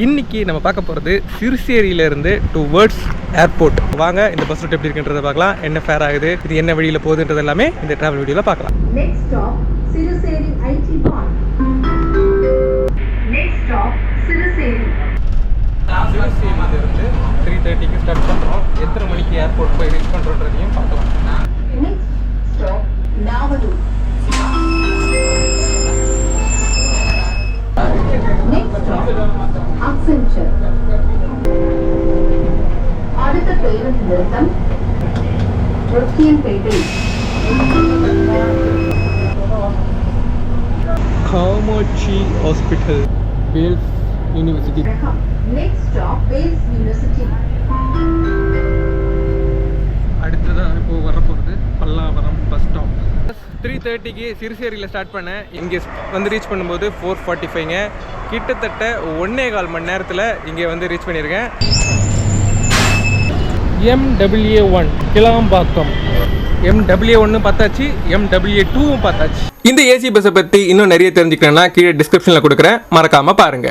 இன்னைக்கு நம்ம பார்க்க போகிறது சிறுசேரியிலேருந்து டு வேர்ட்ஸ் ஏர்போர்ட் வாங்க இந்த பஸ் ரூட் எப்படி இருக்குன்றதை பார்க்கலாம். என்ன ஃபேர் ஆகுது? இது என்ன வழியில் போகுதுன்றது எல்லாமே இந்த ட்ராவல் வீடியோவில் பார்க்கலாம். Next stop, Siruseri IT Park. Next stop, Siruseri. சிறுசேரியிலேருந்து த்ரீ தேர்ட்டிக்கு ஸ்டார்ட் பண்ணுறோம் எத்தனை மணிக்கு ஏர்போர்ட் போய் ரீச் பண்ணுறோன்றதையும் Accenture. அடுத்த பேருந்து நிறுத்தம். Kamakshi hospital Vels university. Next stop Vels university. அடுத்ததாக இப்போ வரப்போகிறது பல்லாவரம் பஸ் ஸ்டாப். த்ரீ தேர்ட்டிக்கு சிறுசேரியில் ஸ்டார்ட் பண்ணேன் இங்கே வந்து ரீச் பண்ணும்போது ஃபோர் ஃபார்ட்டி ஃபைவ்ங்க கிட்டத்தட்ட ஒன்னே கால் மணி நேரத்தில் இங்கே வந்து ரீச் பண்ணியிருக்கேன் எம்டபிள்யூ ஒன் கிளாம்பாக்கம். எம்டபிள்யூ ஒன்று பார்த்தாச்சு எம்டபிள்யூ டூவும் பார்த்தாச்சு. இந்த ஏசி பஸ்ஸை பற்றி இன்னும் நிறைய தெரிஞ்சுக்கணும்னா கீழே டிஸ்கிரிப்ஷனில் கொடுக்குறேன். மறக்காமல் பாருங்கள்